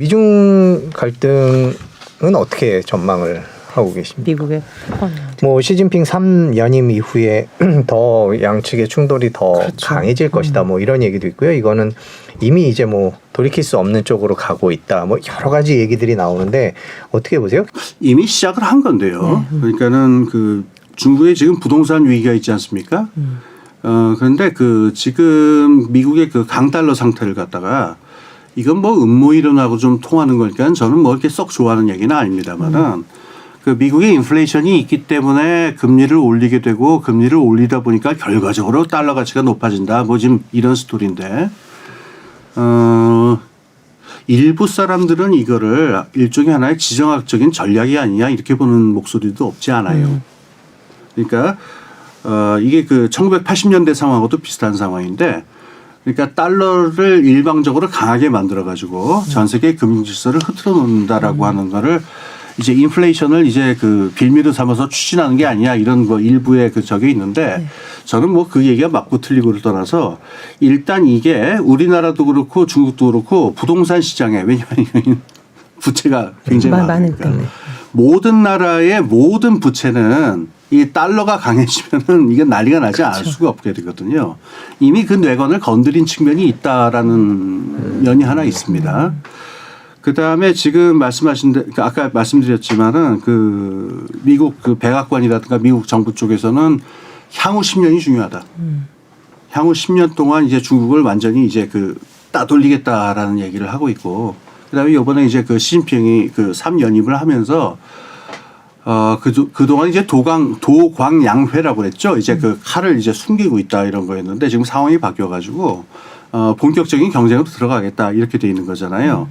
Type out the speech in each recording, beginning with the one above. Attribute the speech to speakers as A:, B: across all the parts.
A: 미중 갈등은 어떻게 전망을 하고 계십니까?
B: 미국의
A: 뭐 시진핑 3연임 이후에 더 양측의 충돌이 더
B: 그렇죠.
A: 강해질 것이다. 뭐 이런 얘기도 있고요. 이거는 이미 이제 뭐 돌이킬 수 없는 쪽으로 가고 있다. 뭐 여러 가지 얘기들이 나오는데 어떻게 보세요?
C: 이미 시작을 한 건데요.
B: 네.
C: 그러니까는 그 중국에 지금 부동산 위기가 있지 않습니까?
B: 음.
C: 어 그런데 그 지금 미국의 그 강달러 상태를 갖다가 이건 뭐 음모 이론하고 좀 통하는 거니까 저는 뭐 이렇게 썩 좋아하는 얘기는 아닙니다만은
B: 음.
C: 그 미국의 인플레이션이 있기 때문에 금리를 올리게 되고 금리를 올리다 보니까 결과적으로 달러 가치가 높아진다. 뭐 지금 이런 스토리인데 어 일부 사람들은 이거를 일종의 하나의 지정학적인 전략이 아니냐 이렇게 보는 목소리도 없지 않아요. 그러니까 어 이게 그 1980년대 상황하고도 비슷한 상황인데 그러니까 달러를 일방적으로 강하게 만들어 가지고 전 세계 금융 질서를 흐트러 놓는다라고 하는 거를 이제 인플레이션을 이제 그 빌미로 삼아서 추진하는 게 아니냐 이런 거 일부의 그 적이 있는데 저는 뭐 그 얘기가 맞고 틀리고를 떠나서 일단 이게 우리나라도 그렇고 중국도 그렇고 부동산 시장에 왜냐하면 부채가 굉장히
B: 마-
C: 많으니까.
B: 많으니까.
C: 모든 나라의 모든 부채는 이 달러가 강해지면은 이게 난리가 나지 않을 수가 없게 되거든요. 이미 그 뇌관을 건드린 측면이 있다라는 면이 하나 있습니다. 그 다음에 지금 말씀하신, 데- 그 아까 말씀드렸지만은 그 미국 그 백악관이라든가 미국 정부 쪽에서는 향후 10년이 중요하다. 향후 10년 동안 이제 중국을 완전히 이제 그 따돌리겠다라는 얘기를 하고 있고 그다음에 이번에 이제 그 시진핑이 그 3연임을 하면서 어, 그, 그동안 이제 도강, 도광양회라고 그랬죠. 이제 그 칼을 이제 숨기고 있다 이런 거였는데 지금 상황이 바뀌어 가지고 어, 본격적인 경쟁으로 들어가겠다 이렇게 돼 있는 거잖아요.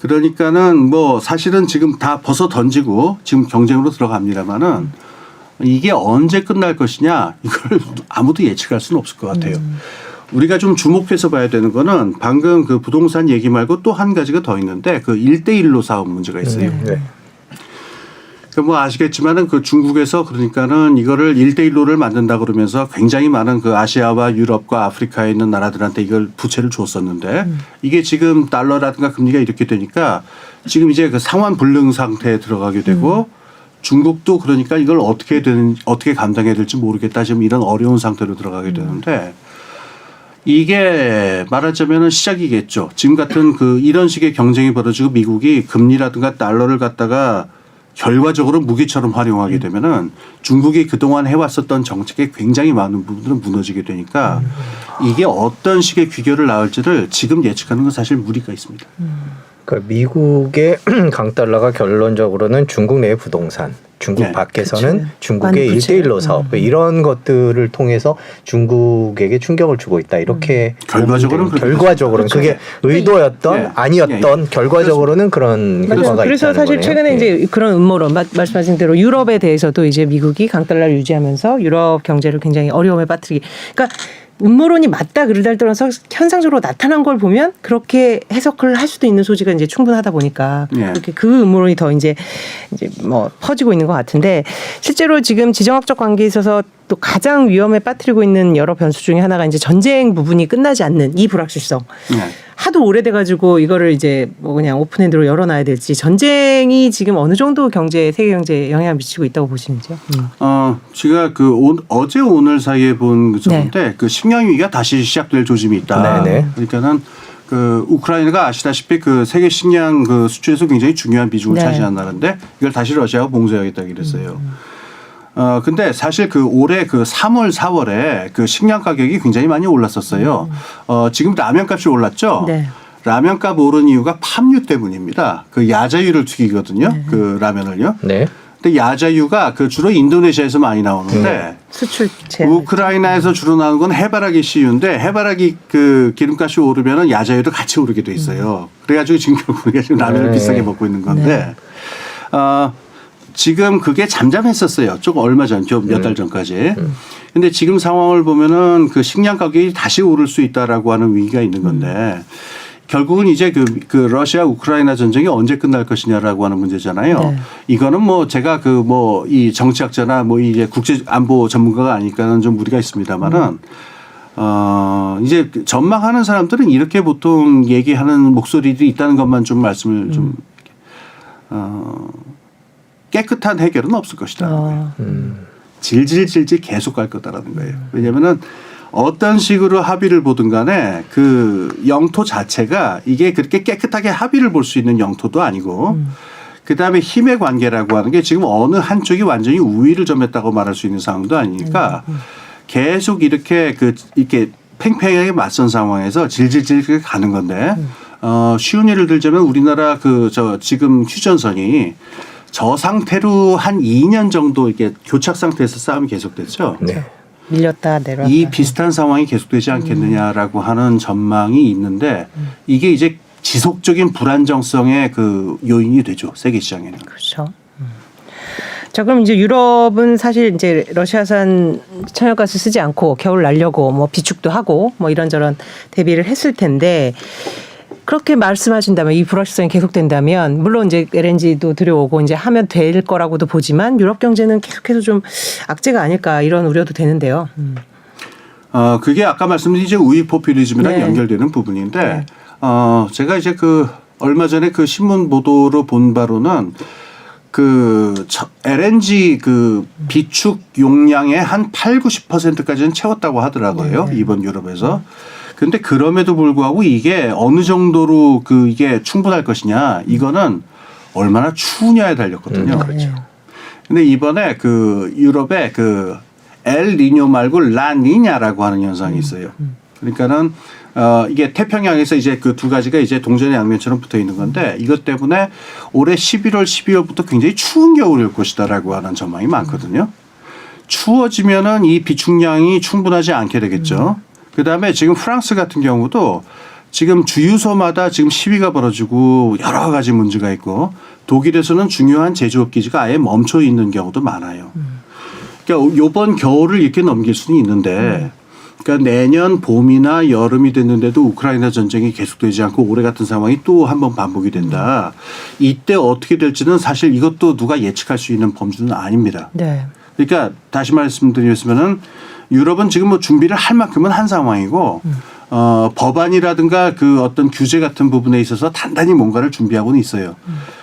C: 그러니까는 뭐 사실은 지금 다 벗어 던지고 지금 경쟁으로 들어갑니다만은 이게 언제 끝날 것이냐 이걸 아무도 예측할 수는 없을 것 같아요. 우리가 좀 주목해서 봐야 되는 거는 방금 그 부동산 얘기 말고 또 한 가지가 더 있는데 그 1대1로 사업 문제가 있어요.
A: 네.
C: 그뭐 아시겠지만은 그 중국에서 그러니까는 이거를 1대1로를 만든다 그러면서 굉장히 많은 그 아시아와 유럽과 아프리카에 있는 나라들한테 이걸 부채를 줬었는데 이게 지금 달러라든가 금리가 이렇게 되니까 지금 이제 그 상환 불능 상태에 들어가게 되고 중국도 그러니까 이걸 어떻게 되는 어떻게 감당해야 될지 모르겠다 지금 이런 어려운 상태로 들어가게 되는데 이게 말하자면은 시작이겠죠. 지금 같은 그 이런 식의 경쟁이 벌어지고 미국이 금리라든가 달러를 갖다가 결과적으로 무기처럼 활용하게 되면은 중국이 그동안 해왔었던 정책의 굉장히 많은 부분들은 무너지게 되니까 이게 어떤 식의 귀결을 낳을지를 지금 예측하는 건 사실 무리가 있습니다.
A: 그러니까 미국의 강달러가 결론적으로는 중국 내의 부동산, 중국
C: 네.
A: 밖에서는
B: 그쵸.
A: 중국의. 일대일로 사업
B: 음.
A: 이런 것들을 통해서 중국에게 충격을 주고 있다 이렇게
C: 음. 결과적으로는
A: 결과적으로는
C: 그렇죠.
A: 그게 의도였던
C: 예.
A: 아니었던 결과적으로는 그런
B: 맞아요.
A: 효과가
B: 그래서
A: 있다는
B: 사실
A: 거네요.
B: 최근에
A: 예.
B: 이제 그런 음모론 마- 말씀하신 대로 유럽에 대해서도 이제 미국이 강달러를 유지하면서 유럽 경제를 굉장히 어려움에 빠뜨리기. 그러니까 음모론이 맞다 그러다 떠나서 현상적으로 나타난 걸 보면 그렇게 해석을 할 수도 있는 소지가 이제 충분하다 보니까
C: 예.
B: 그렇게 그 음모론이 더 이제 이제 뭐 퍼지고 있는 것 같은데 실제로 지금 지정학적 관계에 있어서 또 가장 위험에 빠뜨리고 있는 여러 변수 중에 하나가 이제 전쟁 부분이 끝나지 않는 이 불확실성.
C: 네.
B: 하도 오래돼가지고 이거를 이제 뭐 그냥 오픈핸드로 열어놔야 될지 전쟁이 지금 어느 정도 경제 세계 경제에 영향을 미치고 있다고 보시는지요? 음.
C: 어, 제가 그 오, 어제 오늘 사이에 본그 정도인데 그 식량 위기가 다시 시작될 조짐이 있다.
A: 네네.
C: 그러니까는 그 우크라이나가 아시다시피 그 세계 식량 그 수출에서 굉장히 중요한 비중을
B: 네.
C: 차지한 나라인데 이걸 다시 러시아가 봉쇄하겠다 그랬어요. 어 근데 사실 그 올해 그 3월 4월에 그 식량 가격이 굉장히 많이 올랐었어요. 어 지금 라면 값이 올랐죠.
B: 네.
C: 라면 값 오른 이유가 팜유 때문입니다. 그 야자유를 튀기거든요. 그 라면을요.
A: 네.
C: 근데 야자유가 그 주로 인도네시아에서 많이 나오는데
B: 수출체.
C: 우크라이나에서 주로 나오는 건 해바라기 씨유인데 해바라기 그 기름값이 오르면은 야자유도 같이 오르게 돼 있어요. 그래가지고 지금 결국 우리가 지금 라면을
A: 네.
C: 비싸게 먹고 있는 건데 어, 지금 그게 잠잠했었어요. 조금 얼마 전, 좀 몇 달 전까지. 근데 지금 상황을 보면은 그 식량 가격이 다시 오를 수 있다라고 하는 위기가 있는 건데 결국은 이제 그, 그 러시아 우크라이나 전쟁이 언제 끝날 것이냐라고 하는 문제잖아요.
B: 네.
C: 이거는 뭐 제가 그 뭐 이 정치학자나 뭐 이제 국제 안보 전문가가 아니까는 좀 무리가 있습니다만은 어 이제 전망하는 사람들은 이렇게 보통 얘기하는 목소리들이 있다는 것만 좀 말씀을 좀 어, 깨끗한 해결은 없을 것이다.
B: 어,
C: 질질질질 계속 갈 거다라는 거예요. 왜냐면은 어떤 식으로 합의를 보든 간에 그 영토 자체가 이게 그렇게 깨끗하게 합의를 볼 수 있는 영토도 아니고 그 다음에 힘의 관계라고 하는 게 지금 어느 한쪽이 완전히 우위를 점했다고 말할 수 있는 상황도 아니니까 계속 이렇게 그 이렇게 팽팽하게 맞선 상황에서 질질질 가는 건데 어 쉬운 예를 들자면 우리나라 그 저 지금 휴전선이 저 상태로 한 2년 정도 이렇게 교착 상태에서 싸움이 계속됐죠.
A: 네.
B: 밀렸다 내려왔다.
C: 이 비슷한 상황이 계속되지 않겠느냐라고 하는 전망이 있는데 이게 이제 지속적인 불안정성의 그 요인이 되죠 세계 시장에는.
B: 그렇죠. 음. 자 그럼 이제 유럽은 사실 이제 러시아산 천연가스 쓰지 않고 겨울 날려고 뭐 비축도 하고 뭐 이런저런 대비를 했을 텐데 그렇게 말씀하신다면 이 불확실성이 계속된다면 물론 이제 LNG도 들여오고 이제 하면 될 거라고도 보지만 유럽 경제는 계속해서 좀 악재가 아닐까 이런 우려도 되는데요. 음.
C: 어 그게 아까 말씀드린 이제 우위 포퓰리즘이랑
B: 네.
C: 연결되는 부분인데 어 제가 이제 그 얼마 전에 그 신문 보도로 본 바로는 그 저- LNG 그 비축 용량의 한 8, 90%까지는 채웠다고 하더라고요.
B: 네.
C: 이번 유럽에서. 근데 그럼에도 불구하고 이게 어느 정도로 그 이게 충분할 것이냐 이거는 얼마나 추우냐에 달렸거든요.
A: 음, 그렇죠.
C: 근데 이번에 그 유럽에 그 엘 니뇨 말고 라니냐라고 하는 현상이 있어요. 그러니까는 어 이게 태평양에서 이제 그 두 가지가 이제 동전의 양면처럼 붙어 있는 건데 이것 때문에 올해 11월, 12월부터 굉장히 추운 겨울이 올 것이다라고 하는 전망이 많거든요. 추워지면은 이 비축량이 충분하지 않게 되겠죠. 그 다음에 지금 프랑스 같은 경우도 지금 주유소마다 지금 시위가 벌어지고 여러 가지 문제가 있고 독일에서는 중요한 제조업 기지가 아예 멈춰 있는 경우도 많아요. 그러니까 요번 겨울을 이렇게 넘길 수는 있는데 그러니까 내년 봄이나 여름이 됐는데도 우크라이나 전쟁이 계속되지 않고 올해 같은 상황이 또 한 번 반복이 된다. 이때 어떻게 될지는 사실 이것도 누가 예측할 수 있는 범주는 아닙니다.
B: 네.
C: 그러니까 다시 말씀드리면은 유럽은 지금 뭐 준비를 할 만큼은 한 상황이고 어, 법안이라든가 그 어떤 규제 같은 부분에 있어서 단단히 뭔가를 준비하고는 있어요.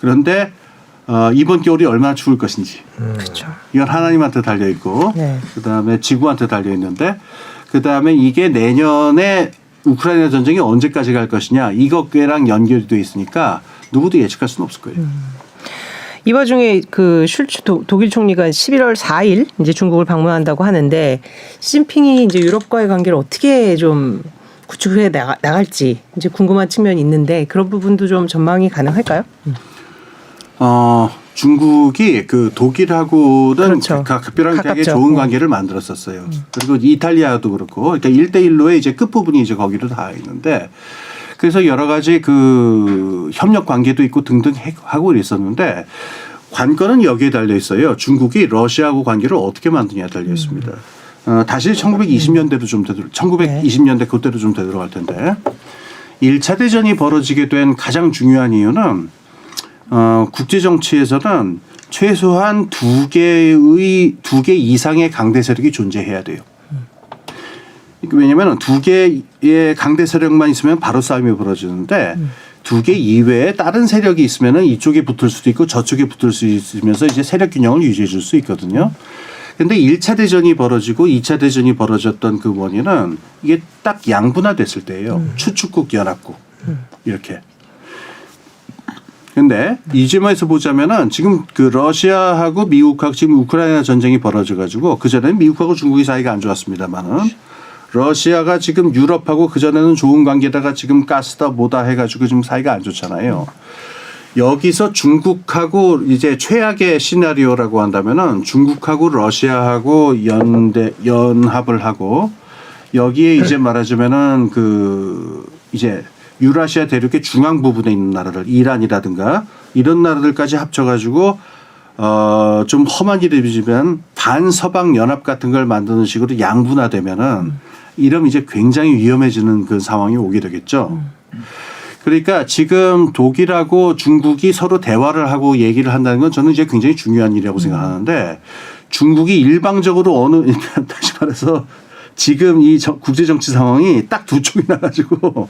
C: 그런데 어, 이번 겨울이 얼마나 추울 것인지
B: 그렇죠.
C: 이건 하나님한테 달려 있고
B: 네.
C: 그다음에 지구한테 달려 있는데 그다음에 이게 내년에 우크라이나 전쟁이 언제까지 갈 것이냐 이것과랑 연결이 돼 있으니까 누구도 예측할 수는 없을 거예요.
B: 이 와중에 그 슐츠 도- 독일 총리가 11월 4일 이제 중국을 방문한다고 하는데 시진핑이 이제 유럽과의 관계를 어떻게 좀 구축해 나가, 나갈지 이제 궁금한 측면이 있는데 그런 부분도 좀 전망이 가능할까요?
C: 어, 중국이 그 독일하고는
B: 그렇죠.
C: 각- 각별하게 되게. 좋은
B: 네.
C: 관계를 만들었었어요. 그리고 이탈리아도 그렇고, 그러니까 일대일로의 이제 끝부분이 이제 거기로 다 있는데, 그래서 여러 가지 그 협력 관계도 있고 등등 해- 하고 있었는데, 관건은 여기에 달려 있어요. 중국이 러시아하고 관계를 어떻게 만드냐에 달려 있습니다. 어, 다시 1920년대로 좀 되돌, 1920년대 그때로 좀 되돌아갈 텐데, 1차 대전이 벌어지게 된 가장 중요한 이유는 어, 국제 정치에서는 최소한 두 개의 두 개 이상의 강대 세력이 존재해야 돼요. 왜냐하면 두 개의 강대 세력만 있으면 바로 싸움이 벌어지는데 두개 이외에 다른 세력이 있으면은 이쪽에 붙을 수도 있고 저쪽에 붙을 수 있으면서 이제 세력 균형을 유지해 줄 수 있거든요. 근데 1차 대전이 벌어지고 2차 대전이 벌어졌던 그 원인은 이게 딱 양분화 됐을 때예요. 추축국 연합국 이렇게. 근데 이 점에서 보자면은 지금 그 러시아하고 미국하고 지금 우크라이나 전쟁이 벌어져 가지고 그 전에는 미국하고 중국이 사이가 안 좋았습니다만은 러시아가 지금 유럽하고 그 전에는 좋은 관계다가 지금 가스다 뭐다 해가지고 지금 사이가 안 좋잖아요. 여기서 중국하고 이제 최악의 시나리오라고 한다면은 중국하고 러시아하고 연대 연합을 하고 여기에 이제 말하자면은 그 이제 유라시아 대륙의 중앙 부분에 있는 나라들 이란이라든가 이런 나라들까지 합쳐가지고 어 좀 험한 일이지만 반서방 연합 같은 걸 만드는 식으로 양분화되면은 음. 이러면 이제 굉장히 위험해지는 그 상황이 오게 되겠죠. 음. 그러니까 지금 독일하고 중국이 서로 대화를 하고 얘기를 한다는 건 저는 이제 굉장히 중요한 일이라고 음. 생각하는데 중국이 일방적으로 어느 다시 말해서 지금 이 국제 정치 상황이 딱 두 쪽이 나가지고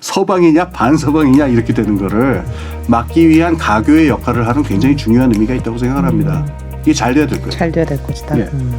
C: 서방이냐 반서방이냐 이렇게 되는 거를 막기 위한 가교의 역할을 하는 굉장히 중요한 의미가 있다고 생각을 합니다. 이게 잘 돼야 될 거예요.
B: 잘 돼야 될 것이다.
C: 예.
B: 음.